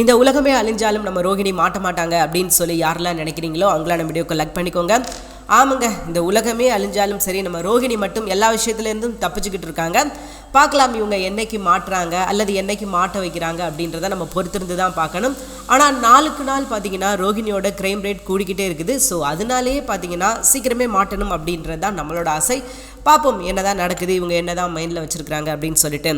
இந்த உலகமே அழிஞ்சாலும் நம்ம ரோகிணி மாட்ட மாட்டாங்க அப்படின்னு சொல்லி யாரெல்லாம் நினைக்கிறீங்களோ அவங்களாம் நம்ம வீடியோக்கு லைக் பண்ணிக்கோங்க. ஆமாங்க இந்த உலகமே அழிஞ்சாலும் சரி நம்ம ரோகிணி மட்டும் எல்லா விஷயத்துலேருந்தும் தப்பிச்சுக்கிட்டு இருக்காங்க. பார்க்கலாம் இவங்க என்னைக்கு மாட்டுறாங்க அல்லது என்னைக்கு மாட்ட வைக்கிறாங்க அப்படின்றத நம்ம பொறுத்திருந்து தான் பார்க்கணும். ஆனால் நாளுக்கு நாள் பார்த்தீங்கன்னா ரோகிணியோட க்ரைம் ரேட் கூடிக்கிட்டே இருக்குது. ஸோ அதனாலேயே பார்த்தீங்கன்னா சீக்கிரமே மாட்டணும் அப்படின்றது தான் நம்மளோட ஆசை. பார்ப்போம் என்னதான் நடக்குது இவங்க என்னதான் மைண்டில் வச்சுருக்காங்க அப்படின்னு சொல்லிட்டு.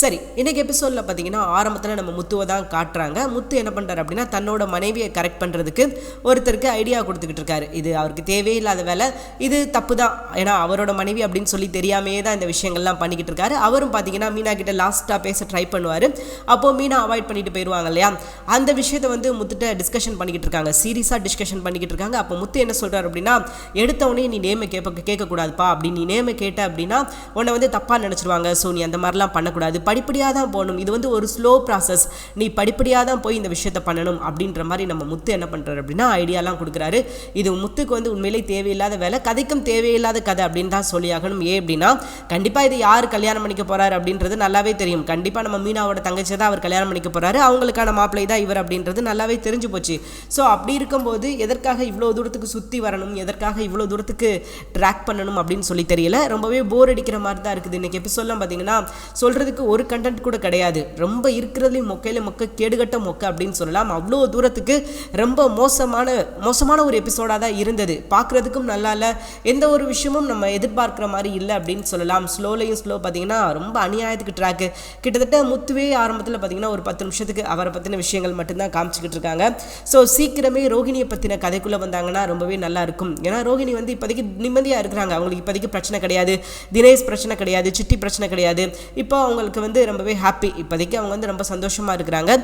சரி இன்னைக்கு எபிசோடில் பார்த்தீங்கன்னா ஆரம்பத்தில் நம்ம முத்துவை தான் காட்டுறாங்க. முத்து என்ன பண்ணுறாரு அப்படின்னா தன்னோட மனைவியை கரெக்ட் பண்ணுறதுக்கு ஒருத்தருக்கு ஐடியா கொடுத்துக்கிட்டு இருக்காரு. இது அவருக்கு தேவையில்லாத வேலை இது தப்பு தான் ஏன்னா அவரோட மனைவி அப்படின்னு சொல்லி தெரியாமையே தான் இந்த விஷயங்கள்லாம் பண்ணிக்கிட்டு இருக்காரு. அவரும் பார்த்தீங்கன்னா மீனா கிட்ட லாஸ்ட்டாக பேச ட்ரை பண்ணுவார். அப்போது மீனா அவாய்ட் பண்ணிட்டு போயிடுவாங்க இல்லையா? அந்த விஷயத்தை வந்து முத்துட்ட டிஸ்கஷன் பண்ணிக்கிட்டு இருக்காங்க. சீரியஸாக டிஸ்கஷன் பண்ணிக்கிட்டு இருக்காங்க. அப்போ முத்து என்ன சொல்கிறார் அப்படின்னா எடுத்தவொடனே நீ நேமை கேட்ப கேட்கக்கூடாதுப்பா அப்படின்னு நீ நேமை கேட்ட அப்படின்னா உன்னை வந்து தப்பாக நினச்சிருவாங்க ஸோ நீ அந்த மாதிரிலாம் பண்ணக்கூடாது. படிப்படியாக தான் போகணும். இது வந்து ஒரு ஸ்லோ ப்ராசஸ் நீ படிப்படியாக தான் போய் இந்த விஷயத்தை பண்ணணும் அப்படின்ற மாதிரி நம்ம முத்து என்ன பண்ணுறாரு அப்படின்னா ஐடியாலாம் கொடுக்குறாரு. இது முத்துக்கு வந்து உண்மையிலே தேவையில்லாத வேலை. கதைக்கும் தேவையில்லாத கதை அப்படின்னு தான் சொல்லியாகணும் ஏன் அப்படின்னா கண்டிப்பாக இது யார் கல்யாணம் பண்ணிக்க போகிறாரு அப்படின்றது நல்லாவே தெரியும். கண்டிப்பாக நம்ம மீனாவோட தங்கச்சி தான் அவர் கல்யாணம் பண்ணிக்க போகிறாரு அவங்களுக்கான மாப்பிள்ளை தான் இவர் அப்படின்றது நல்லாவே தெரிஞ்சு போச்சு. ஸோ அப்படி இருக்கும்போது எதற்காக இவ்வளோ தூரத்துக்கு சுற்றி வரணும்? எதற்காக இவ்வளோ தூரத்துக்கு ட்ராக் பண்ணணும் அப்படின்னு சொல்லி தெரியல. ரொம்பவே போர் அடிக்கிற மாதிரி தான் இருக்குது. இன்றைக்கி எபிசோட்லாம் பார்த்தீங்கன்னா சொல்கிறதுக்கு ஒரு கண்டென்ட் கூட கிடையாது. ரொம்ப இருக்கிறதுலையும் மொக்கையில் மொக்க கேடுகட்ட மொக்க அப்படின்னு சொல்லலாம். அவ்வளோ தூரத்துக்கு ரொம்ப மோசமான மோசமான ஒரு எபிசோடாக தான் இருந்தது. பார்க்குறதுக்கும் நல்லா இல்லை. எந்த ஒரு விஷயமும் நம்ம எதிர்பார்க்குற மாதிரி இல்லை அப்படின்னு சொல்லலாம். ஸ்லோலையும் ஸ்லோ பார்த்தீங்கன்னா ரொம்ப அநியாயத்துக்கு ட்ராக்கு கிட்டத்தட்ட முத்துவே ஆரம்பத்தில் பார்த்தீங்கன்னா ஒரு பத்து நிமிஷத்துக்கு அவரை பற்றின விஷயங்கள் மட்டும்தான் காமிச்சிக்கிட்டு இருக்காங்க. ஸோ சீக்கிரமே ரோகிணியை பற்றின கதைக்குள்ளே வந்தாங்கன்னா ரொம்பவே நல்லா இருக்கும். ஏன்னா ரோகிணி வந்து இப்போதைக்கு நிம்மதியாக இருக்கிறாங்க. அவங்களுக்கு இப்போதைக்கு பிரச்சனை கிடையாது. கிடையாது. தினேஷ் பிரச்சனை கிடையாது சிட்டி பிரச்சனை கிடையாது. இப்போ அவங்களுக்கு வந்து ரொம்பவே ஹாப்பி இப்போதைக்கு அவங்க வந்து ரொம்ப சந்தோஷமாக இருக்கிறாங்க.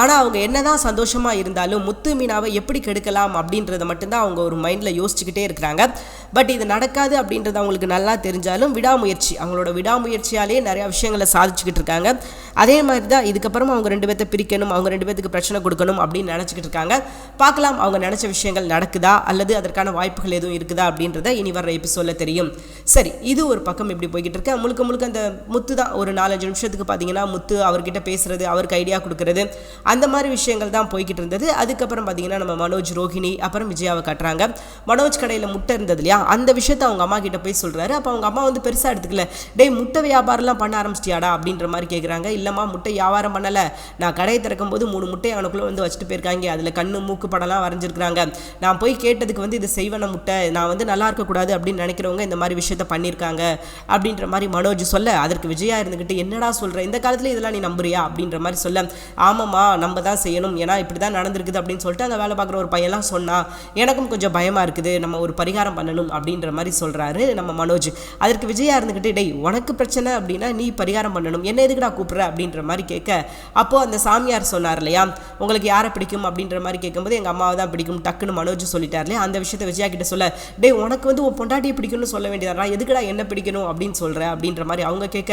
ஆனால் அவங்க என்னதான் சந்தோஷமாக இருந்தாலும் முத்து மீனாவை எப்படி கெடுக்கலாம் அப்படின்றத மட்டும்தான் அவங்க ஒரு மைண்டில் யோசிச்சுக்கிட்டே இருக்கிறாங்க. பட் இது நடக்காது அப்படின்றது அவங்களுக்கு நல்லா தெரிஞ்சாலும் விடாமுயற்சி. அவங்களோட விடாமுயற்சியாலேயே நிறையா விஷயங்களை சாதிச்சுக்கிட்டு இருக்காங்க. அதே மாதிரி தான் இதுக்கப்புறமா அவங்க ரெண்டு பேர்த்த பிரிக்கணும் அவங்க ரெண்டு பேத்துக்கு பிரச்சனை கொடுக்கணும் அப்படின்னு நினச்சிக்கிட்டு இருக்காங்க. பார்க்கலாம் அவங்க நினச்ச விஷயங்கள் நடக்குதா அல்லது அதற்கான வாய்ப்புகள் எதுவும் இருக்குதா அப்படின்றத இனி வர்ற எபிசோடில் தெரியும். சரி இது ஒரு பக்கம் இப்படி போய்கிட்டு இருக்கு. முழுக்க முழுக்க அந்த முத்து தான் ஒரு நாலஞ்சு நிமிஷத்துக்கு பார்த்தீங்கன்னா முத்து அவர்கிட்ட பேசுறது அவருக்கு ஐடியா கொடுக்கறது அந்த மாதிரி விஷயங்கள் தான் போய்கிட்டு இருந்தது. அதுக்கப்புறம் பார்த்தீங்கன்னா நம்ம மனோஜ் ரோஹிணி அப்புறம் விஜயாவை கட்டுறாங்க. மனோஜ் கடையில் முட்டை இருந்தது இல்லையா? அந்த விஷயத்த அவங்க அம்மா கிட்ட போய் சொல்கிறாரு அப்போ அவங்க அம்மா வந்து பெருசாக எடுத்துக்கல. டேய் முட்டை வியாபாரம்லாம் பண்ண ஆரம்பிச்சிட்டியாடா? அப்படின்ற மாதிரி கேட்குறாங்க இல்லைம்மா முட்டை வியாபாரம் பண்ணலை. நான் கடையை திறக்கும் போது மூணு முட்டை அவனுக்குள்ளே வந்து வச்சுட்டு போயிருக்காங்க. அதில் கண்ணு மூக்கு படம்லாம் வரைஞ்சிருக்கிறாங்க. நான் போய் கேட்டதுக்கு வந்து இது செய்வன முட்டை. நான் வந்து நல்லா இருக்கக்கூடாது அப்படின்னு நினைக்கிறவங்க இந்த மாதிரி விஷயத்த பண்ணியிருக்காங்க அப்படின்ற மாதிரி மனோஜ் சொல்ல அதற்கு விஜயா இருந்துக்கிட்டு என்னடா சொல்கிற இந்த காலத்தில் இதெல்லாம் நீ நம்புறியா? அப்படின்ற மாதிரி சொல்ல ஆமாம்மா நம்ம தான் செய்யணும். ஏன்னா இப்படி தான் நடந்திருக்குது அப்படின்னு சொல்லிட்டு அங்கே வேலை பார்க்குற ஒரு பையன்லாம் சொன்னால் எனக்கும் கொஞ்சம் பயமாக இருக்குது. நம்ம ஒரு பரிகாரம் பண்ணணும். அப்படின்ற மாதிரி சொல்கிறாரு நம்ம மனோஜ். அதற்கு விஜயா இருந்துக்கிட்டு டேய் உனக்கு பிரச்சனை அப்படின்னா நீ பரிகாரம் பண்ணணும். என்ன எதுக்குடா கூப்பிட்ற? அப்படின்ற மாதிரி கேட்க அப்போது அந்த சாமியார் சொன்னார் இல்லையா உங்களுக்கு யாரை பிடிக்கும்? அப்படின்ற மாதிரி கேட்கும்போது எங்கள் அம்மாவை தான் பிடிக்கும். டக்குன்னு மனோஜ் சொல்லிட்டார் இல்லையா அந்த விஷயத்தை விஜயா கிட்ட சொல்ல டேய் உனக்கு வந்து உன் பொண்டாட்டியை பிடிக்கும்னு சொல்ல வேண்டியதா எதுக்குடா என்ன பிடிக்கணும்? அப்படின்னு சொல்கிற அப்படின்ற மாதிரி அவங்க கேட்க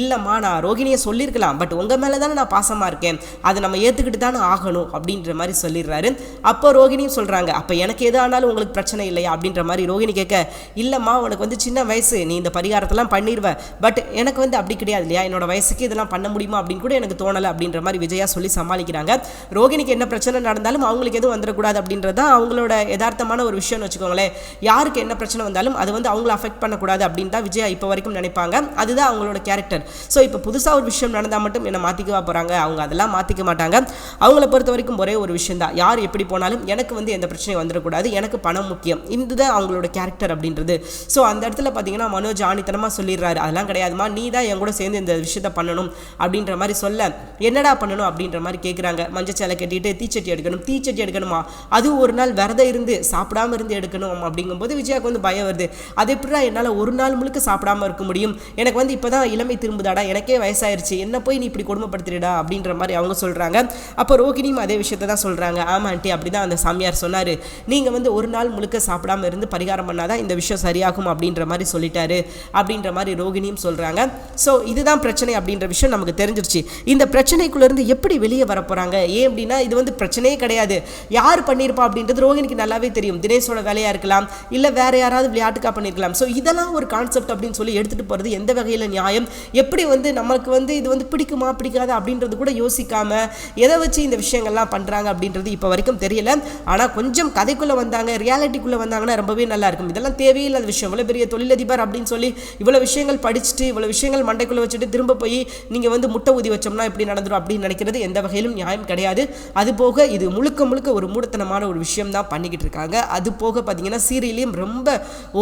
இல்லைம்மா நான் ரோகிணியை சொல்லியிருக்கலாம். பட் உங்கள் மேலே தானே நான் பாசமாக இருக்கேன். அதை நம்ம ஏற்றுக்கிட்டு தானே ஆகணும். அப்படின்ற மாதிரி சொல்லிடுறாரு. அப்போ ரோகிணியும் சொல்கிறாங்க அப்போ எனக்கு எது ஆனாலும் உங்களுக்கு பிரச்சனை இல்லையா? அப்படின்ற மாதிரி ரோகிணி கேட்க இல்லைம்மா உனக்கு வந்து சின்ன வயசு நீ இந்த பரிகாரத்தெல்லாம் பண்ணிடுவேன் பட் எனக்கு வந்து அப்படி கிடையாது இல்லையா? என்னோட வயசுக்கு இதெல்லாம் பண்ண முடியுமா? அப்படின்னு கூட எனக்கு தோணலை அப்படின்ற மாதிரி விஜயா சொல்லி சமாளிக்கிறாங்க. ரோகிணிக்கு என்ன பிரச்சனை நடந்தாலும் அவங்களுக்கு எதுவும் வந்துடக்கூடாது அப்படின்றது அவங்களோட யதார்த்தமான ஒரு விஷயம்னு வச்சுக்கோங்களேன். யாருக்கு என்ன பிரச்சனை வந்தாலும் அது வந்து அவங்கள அஃபெக்ட் பண்ணக்கூடாது அப்படின்னு தான் விஜயா இப்போ வரைக்கும் நினைப்பாங்க. அதுதான் அவங்களோட கேரக்டர் ஸோ இப்போ புதுசாக ஒரு விஷயம் நடந்தால் மட்டும் என்ன மாற்றிக்கவா போகிறாங்க அவங்க அதெல்லாம் மாற்றிக்க மாட்டாங்க. அவங்கள பொறுத்த வரைக்கும் ஒரே ஒரு விஷயம் தான் யார் எப்படி போனாலும் எனக்கு வந்து எந்த பிரச்சனையும் வந்துடக்கூடாது. எனக்கு பணம் முக்கியம். இதுதான் அவங்களோட கேரக்டர் அப்படின்றது. ஸோ அந்த இடத்துல பார்த்தீங்கன்னா மனோஜ் ஆணித்தனமாக சொல்லிடுறாரு. அதெல்லாம் கிடையாதுமா நீ தான் என் கூட சேர்ந்து இந்த விஷயத்தை பண்ணணும். அப்படின்ற மாதிரி சொல்ல என்னடா பண்ணணும்? அப்படின்ற மாதிரி கேட்குறாங்க மஞ்சச்சேலை கட்டிட்டு தீச்சட்டி எடுக்கணும். தீச்சட்டி எடுக்கணுமா? அதுவும் ஒரு நாள் விரதம் இருந்து சாப்பிடாம இருந்து எடுக்கணும் அப்படிங்கும்போது விஜயாவுக்கு வந்து பயம் வருது. அது எப்படிடா என்னால் ஒரு நாள் முழுக்க சாப்பிடாம இருக்க முடியும்? எனக்கு வந்து இப்போ தான் இளமை திரும்புதாடா? எனக்கே வயசாயிருச்சு. என்ன போய் நீ இப்படி கொடுமைப்படுத்திடுடா? அப்படின்ற மாதிரி அவங்க சொல்கிறாங்க அப்போ ரோகிணியும் அதே விஷயத்த தான் சொல்கிறாங்க ஆமா ஆண்டி. அப்படி தான் அந்த சாமியார் சொன்னார். நீங்கள் வந்து ஒரு நாள் முழுக்க சாப்பிடாம இருந்து பரிகாரம் பண்ணாதான் இந்த விஷயம் சரியாகும் அப்படின்ற மாதிரி சொல்லிட்டாரு அப்படின்ற மாதிரி ரோகிணியும் சொல்கிறாங்க ஸோ இதுதான் பிரச்சனை அப்படின்ற விஷயம் நமக்கு தெரிஞ்சிருச்சு. இந்த பிரச்சனைக்குள்ளேருந்து எப்படி வெளியே வர போகிறாங்க ஏன் அப்படின்னா இது வந்து பிரச்சனையே கிடையாது. யார் பண்ணியிருப்பா அப்படின்றது ரோஹிணிக்கு நல்லாவே தெரியும். தினேஷோட வேலையாக இருக்கலாம் இல்லை வேற யாராவது விளையாட்டுக்கா பண்ணியிருக்கலாம். ஸோ இதெல்லாம் ஒரு கான்செப்ட் அப்படின்னு சொல்லி எடுத்துகிட்டு போகிறது எந்த வகையில் நியாயம்? எப்படி வந்து நமக்கு வந்து இது வந்து பிடிக்குமா பிடிக்காதா அப்படின்றது கூட யோசிக்காம எதை வச்சு இந்த விஷயங்கள்லாம் பண்ணுறாங்க அப்படின்றது இப்போ வரைக்கும் தெரியல. ஆனால் கொஞ்சம் கதைக்குள்ளே வந்தாங்க ரியாலிட்டிக்குள்ளே வந்தாங்கன்னா ரொம்பவே நல்லா இருக்கும். இதெல்லாம் தேவையில்லாத விஷயம். இவ்வளோ பெரிய தொழிலதிபர் அப்படின்னு சொல்லி இவ்வளோ விஷயங்கள் படிச்சுட்டு இவ்வளோ விஷயங்கள் மண்டைக்குள்ளே வச்சுட்டு திரும்ப போய் நீங்கள் வந்து முட்டை ஊதி வச்சோம்னா இப்படி நடந்துடும் அப்படின்னு நினைக்கிறது எந்த வகையிலும் நியாயம் கிடையாது. அது போக இது முழுக்க முழுக்க ஒரு மூடத்தனமான ஒரு விஷயம் தான் பண்ணிக்கிட்டு இருக்காங்க. அது போக பார்த்தீங்கன்னா சீரியலையும் ரொம்ப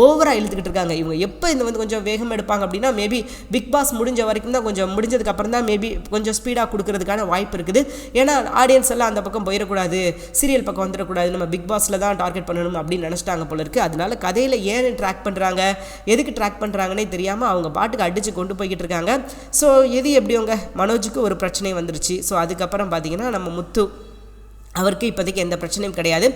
ஓவராக இழுத்துக்கிட்டு இருக்காங்க. இவங்க எப்போ இந்த வந்து கொஞ்சம் வேகம் எடுப்பாங்க அப்படின்னா மேபி பிக் பாஸ் முடிஞ்ச வரைக்கும் தான் கொஞ்சம் முடிஞ்சதுக்கு அப்புறம் தான் மேபி கொஞ்சம் ஸ்பீடாக கொடுக்கறதுக்கான வாய்ப்பு இருக்குது. ஏன்னா ஆடியன்ஸ் எல்லாம் அந்த பக்கம் போயிடக்கூடாது. சீரியல் பக்கம் வந்துடக்கூடாது. நம்ம பிக் பாஸில் தான் டார்கெட் பண்ணணும் அப்படின்னு நினச்சிட்டாங்க போல இருக்குது அதனால கதையில் ஏன் ட்ராக் பண்ணுறாங்க எதுக்கு ட்ராக் பண்ணுறாங்கன்னே தெரியாமல் அவங்க பாட்டுக்கு அடித்து கொண்டு போய்கிட்டு இருக்காங்க. ஸோ எது எப்படியோங்க? மனோஜுக்கு ஒரு பிரச்சனை வந்துருச்சு. ஸோ அதுக்கப்புறம் பார்த்தீங்கன்னா நம்ம முத்து. அவருக்கு இப்போதைக்கு எந்த பிரச்சனையும் கிடையாது.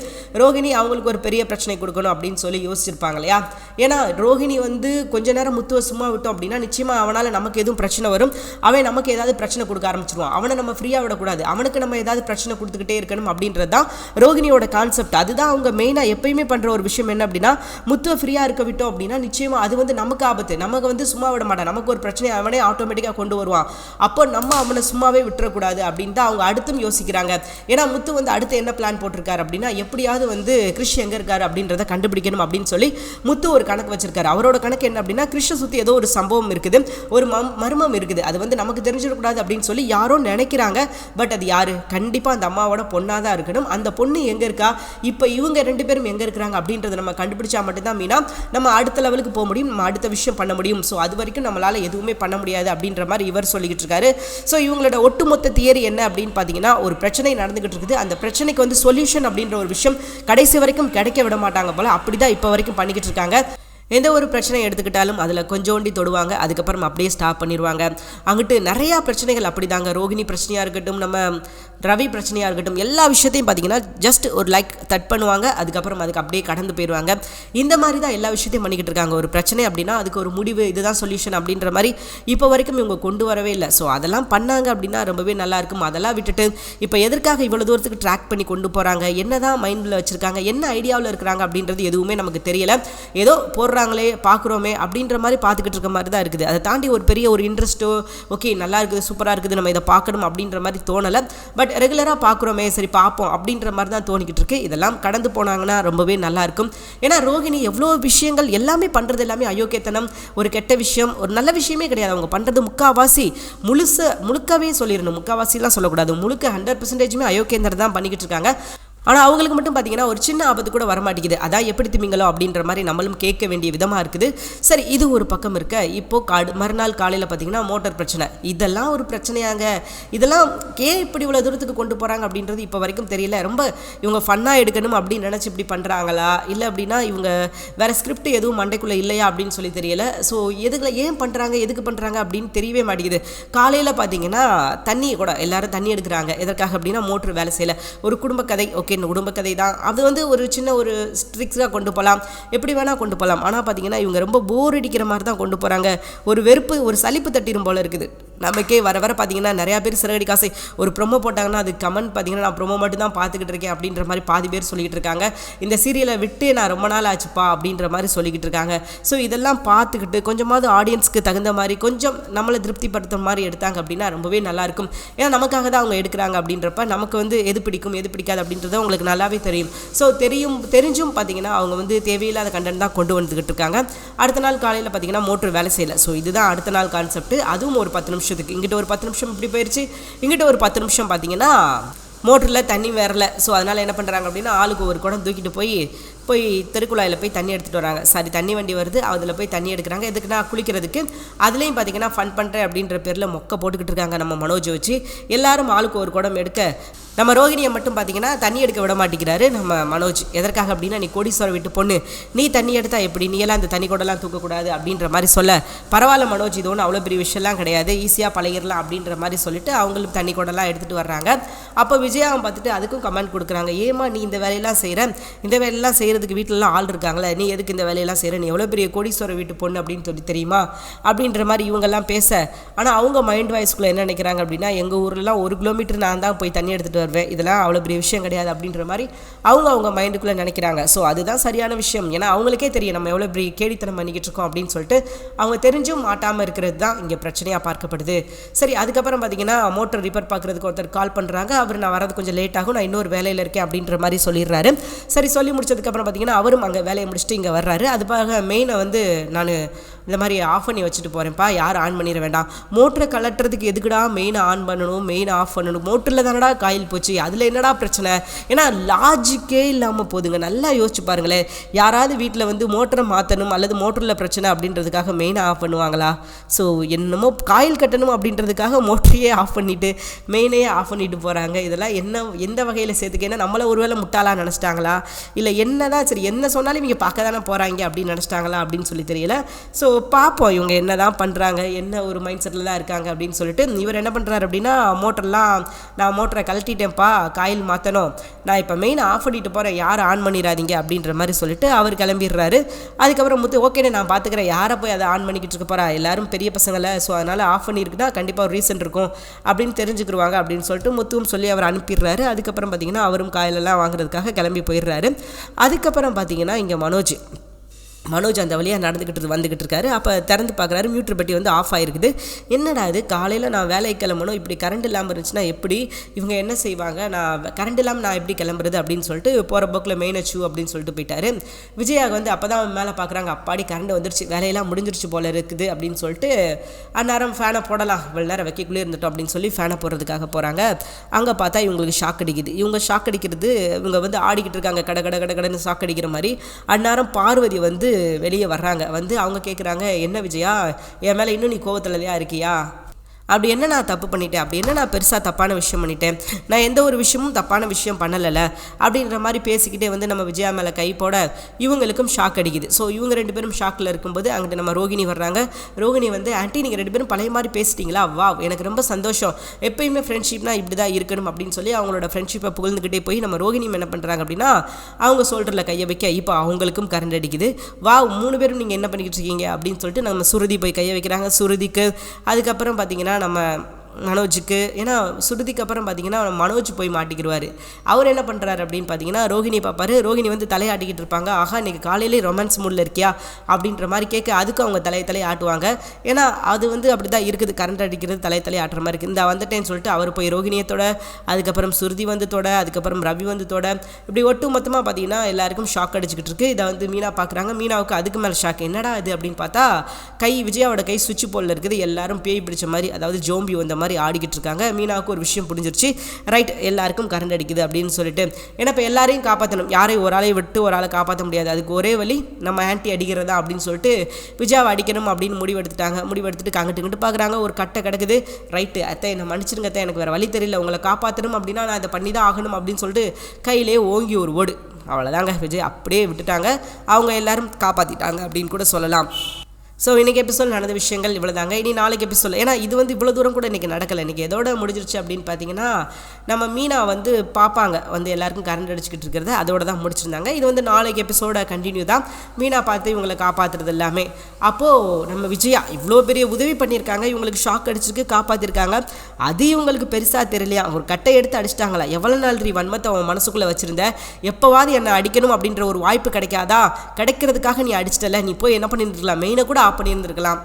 ரோஹிணி அவங்களுக்கு ஒரு பெரிய பிரச்சனை கொடுக்கணும் அப்படின்னு சொல்லி யோசிச்சிருப்பாங்க இல்லையா? ஏன்னா ரோஹிணி வந்து கொஞ்ச நேரம் முத்துவை சும்மா விட்டோம் அப்படின்னா நிச்சயமாக அவனால் நமக்கு எதுவும் பிரச்சனை வரும். அவன் நமக்கு ஏதாவது பிரச்சனை கொடுக்க ஆரம்பிச்சிருவான். அவனை நம்ம ஃப்ரீயாக விடக்கூடாது. அவனுக்கு நம்ம ஏதாவது பிரச்சனை கொடுத்துக்கிட்டே இருக்கணும் அப்படின்றது தான் ரோஹிணியோட கான்செப்ட் அதுதான் அவங்க மெயினாக எப்பயுமே பண்ணுற ஒரு விஷயம் என்ன அப்படின்னா முத்துவை ஃப்ரீயாக இருக்க விட்டோம் அப்படின்னா நிச்சயமாக அது வந்து நமக்கு ஆபத்து. நமக்கு வந்து சும்மா விட மாட்டான். நமக்கு ஒரு பிரச்சனை அவனே ஆட்டோமேட்டிக்காக கொண்டு வருவான். அப்போ நம்ம அவனை சும்மாவே விட்டுறக்கூடாது அப்படின்னு தான் அவங்க அடுத்தும் யோசிக்கிறாங்க. ஏன்னா முத்து வந்து அடுத்து என்ன பிளான் போட்டிருக்காரு அப்படின்னா எப்படியாவது வந்து கிறிஷ் எங்கே இருக்காரு அப்படின்றத கண்டுபிடிக்கணும் அப்படின்னு சொல்லி முத்து ஒரு கணக்கு வச்சிருக்காரு. அவரோட கணக்கு என்ன அப்படின்னா கிறிஷை சுற்றி ஏதோ ஒரு சம்பவம் இருக்குது ஒரு மம் மர்மம் இருக்குது. அது வந்து நமக்கு தெரிஞ்சிடக்கூடாது அப்படின்னு சொல்லி யாரோ நினைக்கிறாங்க. பட் அது யாரு? கண்டிப்பாக அந்த அம்மாவோட பொண்ணாக தான் இருக்கணும். அந்த பொண்ணு எங்கே இருக்கா? இப்போ இவங்க ரெண்டு பேரும் எங்கே இருக்கிறாங்க அப்படின்றத நம்ம கண்டுபிடிச்சா மட்டும்தான் மீனா நம்ம அடுத்த லெவலுக்கு போக முடியும் நம்ம அடுத்த விஷயம் பண்ண முடியும். ஸோ அது வரைக்கும் நம்மளால் எதுவுமே பண்ண முடியாது அப்படின்ற மாதிரி இவர் சொல்லிக்கிட்டு இருக்காரு. ஸோ இவங்களோட ஒட்டுமொத்த தியரி என்ன அப்படின்னு பார்த்தீங்கன்னா ஒரு பிரச்சனை நடந்துகிட்டு இருக்குது. அந்த பிரச்சனைக்கு வந்து சொல்யூஷன் அப்படின்ற ஒரு விஷயம் கடைசி வரைக்கும் கிடைக்க விட மாட்டாங்க போல. அப்படி தான் இப்போ வரைக்கும் பண்ணிக்கிட்டு இருக்காங்க. எந்த ஒரு பிரச்சனை எடுத்துக்கிட்டாலும் அதில் கொஞ்சோண்டி தொடுவாங்க அதுக்கப்புறம் அப்படியே ஸ்டாப் பண்ணிடுவாங்க. அங்கிட்டு நிறையா பிரச்சனைகள் அப்படிதாங்க. ரோகிணி பிரச்சனையாக இருக்கட்டும் நம்ம ரவி பிரச்சனையாக இருக்கட்டும் எல்லா விஷயத்தையும் பார்த்தீங்கன்னா ஜஸ்ட் ஒரு லைக் தட் பண்ணுவாங்க அதுக்கப்புறம் அதுக்கு அப்படியே கடந்து போயிடுவாங்க. இந்த மாதிரி தான் எல்லா விஷயத்தையும் பண்ணிக்கிட்டு இருக்காங்க. ஒரு பிரச்சனை அப்படின்னா அதுக்கு ஒரு முடிவு இதுதான் சொல்யூஷன் அப்படின்ற மாதிரி இப்போ வரைக்கும் இவங்க கொண்டு வரவே இல்லை. ஸோ அதெல்லாம் பண்ணாங்க அப்படின்னா ரொம்பவே நல்லா இருக்கும். அதெல்லாம் விட்டுட்டு இப்போ எதற்காக இவ்வளோ தூரத்துக்கு ட்ராக் பண்ணி கொண்டு போகிறாங்க என்ன தான் மைண்டில் வச்சுருக்காங்க? என்ன ஐடியாவில் இருக்கிறாங்க அப்படின்றது எதுவுமே நமக்கு தெரியல. ஏதோ போடுற போடுறாங்களே பார்க்குறோமே அப்படின்ற மாதிரி பார்த்துக்கிட்டு இருக்க மாதிரி தான் இருக்குது. அதை தாண்டி ஒரு பெரிய ஒரு இன்ட்ரெஸ்ட்டோ ஓகே நல்லா இருக்குது சூப்பராக இருக்குது நம்ம இதை பார்க்கணும் அப்படின்ற மாதிரி தோணலை. பட் ரெகுலராக பார்க்குறோமே சரி பார்ப்போம் அப்படின்ற மாதிரி தான் தோணிக்கிட்டு இருக்கு. இதெல்லாம் கடந்து போனாங்கன்னா ரொம்பவே நல்லா இருக்கும். ஏன்னா ரோகிணி எவ்வளோ விஷயங்கள் எல்லாமே பண்ணுறது எல்லாமே அயோக்கியத்தனம் ஒரு கெட்ட விஷயம் ஒரு நல்ல விஷயமே கிடையாது. அவங்க பண்ணுறது முக்காவாசி முழுசு முழுக்கவே சொல்லிடணும். முக்காவாசிலாம் சொல்லக்கூடாது. முழுக்க ஹண்ட்ரட் பர்சன்டேஜுமே அயோக்கியந்தர் தான் பண்ணிக்கிட்டு இருக்காங்க. ஆனால் அவங்களுக்கு மட்டும் பார்த்தீங்கன்னா ஒரு சின்ன ஆபத்து கூட வரமாட்டேங்குது. அதான் எப்படி திமிங்களோ அப்படின்ற மாதிரி நம்மளும் கேட்க வேண்டிய விதமாக இருக்குது. சரி இது ஒரு பக்கம் இருக்க. இப்போது காடு மறுநாள் காலையில் பார்த்தீங்கன்னா மோட்டார் பிரச்சனை. இதெல்லாம் ஒரு பிரச்சனையாங்க. இதெல்லாம் ஏன் இப்படி இவ்வளோ தூரத்துக்கு கொண்டு போகிறாங்க அப்படின்றது இப்போ வரைக்கும் தெரியல. ரொம்ப இவங்க ஃபன்னாக எடுக்கணும் அப்படின்னு நினச்சி இப்படி பண்ணுறாங்களா இல்லை அப்படின்னா இவங்க வேறு ஸ்கிரிப்ட் எதுவும் மண்டைக்குள்ளே இல்லையா அப்படின்னு சொல்லி தெரியல. ஸோ எதுக்குல ஏன் பண்ணுறாங்க எதுக்கு பண்ணுறாங்க அப்படின்னு தெரியவே மாட்டேங்குது. காலையில் பார்த்தீங்கன்னா தண்ணி கூட எல்லாரும் தண்ணி எடுக்கிறாங்க. எதற்காக அப்படின்னா மோட்ரு வேலை செய்யலை. ஒரு குடும்ப கதை ஓகே. இந்த குடும்ப கதை தான். அது வந்து ஒரு சின்ன ஒரு ஸ்ட்ரிக்ஸாக கொண்டு போகலாம் எப்படி வேணால் கொண்டு போகலாம் ஆனால் பார்த்தீங்கன்னா இவங்க ரொம்ப போர் அடிக்கிற மாதிரி தான் கொண்டு போகிறாங்க ஒரு வெறுப்பு ஒரு சலிப்பு தட்டிடும் போல இருக்குது. நமக்கே வர வர பார்த்தீங்கன்னா நிறையா பேர் சிறகடி காசை ஒரு ப்ரொமோ போட்டாங்கன்னா அது கமெண்ட் பார்த்தீங்கன்னா நான் ப்ரொமோ மட்டும் தான் பார்த்துக்கிட்டு இருக்கேன் அப்படின்ற மாதிரி பாதி பேர் சொல்லிக்கிட்டு இருக்காங்க. இந்த சீரியலை விட்டு நான் ரொம்ப நாள் ஆச்சுப்பா அப்படின்ற மாதிரி சொல்லிக்கிட்டு இருக்காங்க. ஸோ இதெல்லாம் பார்த்துக்கிட்டு கொஞ்சமாவது ஆடியன்ஸ்க்கு தகுந்த மாதிரி கொஞ்சம் நம்மளை திருப்திப்படுத்துற மாதிரி எடுத்தாங்க அப்படின்னா ரொம்பவே நல்லாயிருக்கும் ஏன்னா நமக்காக தான் அவங்க எடுக்கிறாங்க அப்படின்றப்ப நமக்கு வந்து எது பிடிக்கும் எது பிடிக்காது அப்படின்றது உங்களுக்கு நல்லாவே தெரியும். ஸோ தெரியும் தெரிஞ்சும் பார்த்தீங்கன்னா அவங்க வந்து தேவையில்லாத கண்டென்ட் தான் கொண்டு வந்துக்கிட்டு இருக்காங்க. அடுத்த நாள் காலையில் பார்த்தீங்கன்னா மோட்டர் வேலை செய்யலை. ஸோ இதுதான் அடுத்த நாள் கான்செப்ட் அதுவும் ஒரு பத்து நிமிஷம் நிமிஷத்துக்கு இங்கிட்ட ஒரு பத்து நிமிஷம் இப்படி போயிடுச்சு இங்கிட்ட ஒரு பத்து நிமிஷம் பார்த்தீங்கன்னா மோட்டரில் தண்ணி வரல. ஸோ அதனால் என்ன பண்ணுறாங்க அப்படின்னா ஆளுக்கு ஒரு குடம் தூக்கிட்டு போய் போய் தெருக்குழாயில் போய் தண்ணி எடுத்துகிட்டு வராங்க. சரி தண்ணி வண்டி வருது அதில் போய் தண்ணி எடுக்கிறாங்க. எதுக்குன்னா குளிக்கிறதுக்கு. அதுலேயும் பார்த்தீங்கன்னா ஃபன் பண்ணுறேன் அப்படின்ற பேரில் மொக்க போட்டுக்கிட்டு இருக்காங்க நம்ம மனோஜை வச்சு. எல்லாரும் ஆளுக்கு ஒரு குடம் எடுக்க நம்ம ரோகிணியை மட்டும் பார்த்தீங்கன்னா தண்ணி எடுக்க விட மாட்டேங்கிறாரு நம்ம மனோஜ். எதற்காக அப்படின்னா நீ கோடீஸ்வரம் விட்டு பொண்ணு. நீ தண்ணி எடுத்தா எப்படி? நீ எல்லாம் அந்த தண்ணி கூடலாம் தூக்கக்கூடாது அப்படின்ற மாதிரி சொல்ல. பரவாயில்ல மனோஜ் இது ஒன்றும் அவ்வளோ பெரிய விஷயம்லாம் கிடையாது. ஈஸியாக பழகிடலாம் அப்படின்ற மாதிரி சொல்லிட்டு அவங்களும் தண்ணி கூடலாம் எடுத்துகிட்டு வர்றாங்க. அப்போ விஜயாவை பார்த்துட்டு அதுக்கும் கமெண்ட் கொடுக்குறாங்க. ஏமா நீ இந்த வேலையெல்லாம் செய்கிற இந்த வேலையெல்லாம் செய்கிறதுக்கு வீட்டிலலாம் ஆள் இருக்காங்களே நீ எதுக்கு இந்த வேலையெல்லாம் செய்கிற நீ எவ்வளோ பெரிய கோடீஸ்வரர் வீட்டு பொண்ணு அப்படின்னு சொல்லி தெரியுமா? அப்படின்ற மாதிரி இவங்கெல்லாம் பேச. ஆனால் அவங்க மைண்ட் வாய்ஸ்குள்ளே என்ன நினைக்கிறாங்க அப்படின்னா எங்கள் ஊர்லலாம் ஒரு கிலோமீட்டர் நான் தான் போய் தண்ணி எடுத்துகிட்டு வருவேன். இதெல்லாம் அவ்வளோ பெரிய விஷயம் கிடையாது அப்படின்ற மாதிரி அவங்க அவங்க மைண்டுக்குள்ளே நினைக்கிறாங்க. ஸோ அதுதான் சரியான விஷயம். ஏன்னா அவங்களுக்கே தெரியும் நம்ம எவ்வளோ பெரிய கேடித்தனம் பண்ணிக்கிட்டு இருக்கோம் அப்படின்னு சொல்லிட்டு. அவங்க தெரிஞ்சும் மாட்டாமல் இருக்கிறது தான் இங்கே பிரச்சனையாக பார்க்கப்படுது. சரி அதுக்கப்புறம் பார்த்தீங்கன்னா மோட்டர் ரிப்பேர் பார்க்குறதுக்கு ஒருத்தர் கால் பண்ணுறாங்க அவர் நான் வரது கொஞ்சம் லேட் ஆகும். நான் இன்னொரு வேலையில் இருக்கேன் அப்படின்ற மாதிரி சொல்லிடுறாரு. சரி சொல்லி முடிச்சதுக்கப்புறம் பார்த்தீங்கன்னா அவரும் அங்கே வேலையை முடிச்சுட்டு இங்கே வர்றாரு. அதுக்காக மெயினை வந்து நான் இந்த மாதிரி ஆஃப் பண்ணி வச்சுட்டு போகிறேன்ப்பா யாரும் ஆன் பண்ணிட வேண்டாம். மோட்டரை கலட்டுறதுக்கு எதுக்குடா மெயினை ஆன் பண்ணணும் மெயின் ஆஃப் பண்ணணும்? மோட்டரில் தானடா காயில் போச்சு அதில் என்னடா பிரச்சனை? ஏன்னா லாஜிக்கே இல்லாமல் போதுங்க. நல்லா யோசிச்சு பாருங்களேன். யாராவது வீட்டில் வந்து மோட்டரை மாற்றணும் அல்லது மோட்டரில் பிரச்சனை அப்படின்றதுக்காக மெயினை ஆஃப் பண்ணுவாங்களா? ஸோ என்னமோ காயில் கட்டணும் அப்படின்றதுக்காக மோட்டரையே ஆஃப் பண்ணிவிட்டு மெயினையே ஆஃப் பண்ணிட்டு போகிறாங்க இதெல்லாம் என்ன எந்த வகையில் சேர்த்துக்க? ஏன்னா நம்மளை ஒருவேளை முட்டாளாக நினச்சிட்டாங்களா? இல்லை என்ன தான் சரி என்ன சொன்னாலும் இவங்க பார்க்க தானே போகிறாங்க அப்படின்னு நினச்சிட்டாங்களா அப்படின்னு சொல்லி தெரியல. ஸோ பார்ப்போம் இவங்க என்ன தான் பண்ணுறாங்க என்ன ஒரு மைண்ட் செட்டில் தான் இருக்காங்க அப்படின்னு சொல்லிட்டு இவர் என்ன பண்ணுறாரு அப்படின்னா மோட்டர்லாம் நான் மோட்டரை கழட்டிட்டேன்ப்பா காயில் மாற்றணும் நான் இப்போ மெயின் ஆஃப் பண்ணிட்டு போகிறேன் யாரும் ஆன் பண்ணிடாதீங்க அப்படின்ற மாதிரி சொல்லிட்டு அவர் கிளம்பிடுறாரு. அதுக்கப்புறம் முத்து ஓகேண்ணே நான் பார்த்துக்கிறேன் யாரை போய் அதை ஆன் பண்ணிக்கிட்டு இருக்க போகிறா எல்லாரும் பெரிய பசங்களை ஸோ அதனால் ஆஃப் பண்ணியிருக்குன்னா கண்டிப்பாக ஒரு ரீசன் இருக்கும். அப்படின்னு தெரிஞ்சுக்கிடுவாங்க அப்படின்னு சொல்லிட்டு முத்துவும் சொல்லி அவர் அனுப்பிடுறாரு. அதுக்கப்புறம் பார்த்தீங்கன்னா அவரும் காயிலெல்லாம் வாங்குறதுக்காக கிளம்பி போயிடுறாரு. அதுக்கப்புறம் பார்த்தீங்கன்னா இங்கே மனோஜ். மனோஜ் அந்த வழியாக நடந்துக்கிட்டு வந்துக்கிட்டு இருக்காரு. அப்போ திறந்து பார்க்குறாரு மியூட்ரு பட்டி வந்து ஆஃப் ஆகிருக்குது என்னடா இது? காலையில் நான் வேலைக்கு கிளம்பணும் இப்படி கரண்ட் இல்லாமல் இருந்துச்சுன்னா எப்படி? இவங்க என்ன செய்வாங்க? நான் கரண்ட் இல்லாமல் நான் எப்படி கிளம்புறது அப்படின்னு சொல்லிட்டு போகிற போக்கில் மெயின் அச்சு அப்படின்னு சொல்லிட்டு போயிட்டாரு. விஜயா வந்து அப்போ தான் மேலே பார்க்குறாங்க அப்பாடி கரண்ட் வந்துருச்சு வேலையெல்லாம் முடிஞ்சிருச்சு போல இருக்குது அப்படின்னு சொல்லிட்டு அந்நேரம் ஃபேனை போடலாம் இவ்வளோ நேரம் வைக்கக்குள்ளே இருந்துட்டோம் அப்படின்னு சொல்லி ஃபேனை போடுறதுக்காக போகிறாங்க அங்கே பார்த்தா இவங்களுக்கு ஷாக் அடிக்குது. இவங்க ஷாக் அடிக்கிறது இவங்க வந்து ஆடிக்கிட்டு இருக்காங்க கட கட கட கடன்னு ஷாக் அடிக்கிற மாதிரி. அந்நேரம் பார்வதி வந்து வெளியே வர்றாங்க. வந்து அவங்க கேட்குறாங்க என்ன விஜயா? என் மேலே இன்னும் நீ கோவத்துலலையா இருக்கியா? அப்படி என்ன நான் தப்பு பண்ணிட்டேன்? அப்படி என்ன நான் பெருசாக தப்பான விஷயம் பண்ணிட்டேன்? நான் எந்த ஒரு விஷயமும் தப்பான விஷயம் பண்ணலைல அப்படின்ற மாதிரி பேசிக்கிட்டே வந்து நம்ம விஜயா மேலே கை போட இவங்களுக்கும் ஷாக் அடிக்குது. ஸோ இவங்க ரெண்டு பேரும் ஷாக்கில் இருக்கும்போது அங்கிட்ட நம்ம ரோகிணி வர்றாங்க. ரோகிணி வந்து ஆன்ட்டி நீங்கள் ரெண்டு பேரும் பழைய மாதிரி பேசிட்டீங்களா? வா எனக்கு ரொம்ப சந்தோஷம். எப்பயுமே ஃப்ரெண்ட்ஷிப்னா இப்படி தான் இருக்கணும் அப்படின்னு சொல்லி அவங்களோட ஃப்ரெண்ட்ஷிப்பை புகழ்ந்துக்கிட்டே போய் நம்ம ரோகிணி என்ன பண்ணுறாங்க அப்படின்னா அவங்க சோல்டரில் கையை வைக்க இப்போ அவங்களுக்கும் கரண்ட் அடிக்குது. வா மூணு பேரும் நீங்கள் என்ன பண்ணிக்கிட்டு இருக்கீங்க? அப்படின்னு சொல்லிட்டு நம்ம சுருதி போய் கையை வைக்கிறாங்க. சுருதிக்கு அதுக்கப்புறம் பார்த்தீங்கன்னா நம்ம மனோஜுக்கு ஏன்னா சுருதிக்கு அப்புறம் பார்த்தீங்கன்னா மனோஜ் போய் மாட்டிக்கிடுவார் அவர் என்ன பண்ணுறாரு அப்படின்னு பார்த்தீங்கன்னா ரோகிணி பார்ப்பாரு. ரோகிணி வந்து தலையாட்டிக்கிட்டு இருப்பாங்க. ஆஹா இன்னைக்கு காலையிலே ரொமான்ஸ் மூடில் இருக்கியா? அப்படின்ற மாதிரி கேட்க அதுக்கு அவங்க தலையை தலையை ஆட்டுவாங்க. ஏன்னா அது வந்து அப்படி தான் இருக்குது. கரண்ட் அடிக்கிறது தலையை தலையை ஆட்டுற மாதிரி இருக்குது இந்த வந்துட்டேன்னு சொல்லிட்டு அவர் போய் ரோஹிணியத்தோட அதுக்கப்புறம் சுருதி வந்து தொட அதுக்கப்புறம் ரவி வந்து தொட இப்படி ஒட்டு மொத்தமாக பார்த்தீங்கன்னா எல்லாருக்கும் ஷாக் அடிச்சுக்கிட்டு இருக்கு. இதை வந்து மீனா பார்க்குறாங்க மீனாவுக்கு அதுக்கு மேலே ஷாக் என்னடா இது அப்படின்னு பார்த்தா கை விஜயாவோட கை சுவிட்ச் போலில் இருக்குது. எல்லாரும் பேய் பிடிச்ச மாதிரி அதாவது ஜோம்பி வந்த மாதிரி ஆடிக்கிட்டு இருக்காங்க. மீனாவுக்கு ஒரு விஷயம் புரிஞ்சிருச்சு. ரைட் எல்லாருக்கும் கரண்ட் அடிக்குது அப்படின்னு சொல்லிட்டு. ஏன்னா இப்போ எல்லாரையும் காப்பாற்றணும் யாரையும் ஒரு ஆளை விட்டு ஒரு ஆளை காப்பாற்ற முடியாது. அதுக்கு ஒரே வழி நம்ம ஆன்டி அடிக்கிறதா அப்படின்னு சொல்லிட்டு விஜயாவை அடிக்கணும் அப்படின்னு முடிவெடுத்துட்டாங்க. முடிவெடுத்துட்டு முடிவு இங்கிட்டு பார்க்குறாங்க ஒரு கட்டை கிடக்குது. ரைட்டு அத்தை என்னை மன்னிச்சிருங்க அத்தை. எனக்கு வேறு வழி தெரியல. உங்களை காப்பாற்றணும் அப்படின்னா நான் இதை பண்ணி தான் ஆகணும் அப்படின்னு சொல்லிட்டு கையிலே ஓங்கி ஒரு ஓடு. அவ்வளோதாங்க விஜய் அப்படியே விட்டுட்டாங்க. அவங்க எல்லாரும் காப்பாற்றிட்டாங்க அப்படின்னு கூட சொல்லலாம். ஸோ இன்றைக்கி எபிசோட் நடந்த விஷயங்கள் இவ்வளோ தாங்க இனி நாளைக்கு எபிசோட் ஏன்னா இது வந்து இவ்வளோ தூரம் கூட இன்றைக்கி நடக்கலை. இன்றைக்கி எதோட முடிஞ்சிருச்சு அப்படின்னு பார்த்தீங்கன்னா நம்ம மீனா வந்து பார்ப்பாங்க வந்து எல்லாருக்கும் கரண்ட் அடிச்சுக்கிட்டு இருக்கிறத. அதோட தான் முடிச்சிருந்தாங்க. இது வந்து நாளைக்கு எபிசோட கண்டினியூ தான். மீனா பார்த்து இவங்களை காப்பாற்றுறது எல்லாமே. அப்போது நம்ம விஜயா இவ்வளோ பெரிய உதவி பண்ணியிருக்காங்க. இவங்களுக்கு ஷாக் அடிச்சிருக்கு காப்பாற்றிருக்காங்க அது இவங்களுக்கு பெருசாக தெரியலையா? ஒரு கட்டை எடுத்து அடிச்சிட்டாங்களா? எவ்வளோ நாள் ரீ வன்மத்தை அவன் மனசுக்குள்ளே வச்சுருந்த? எப்போவாது என்னை அடிக்கணும் அப்படின்ற ஒரு வாய்ப்பு கிடைக்காதா? கிடைக்கிறதுக்காக நீ அடிச்சிட்டல. நீ போய் என்ன பண்ணியிருந்துருக்கலாம் மெயினை கூட அப்படி இருந்திருக்கலாம்.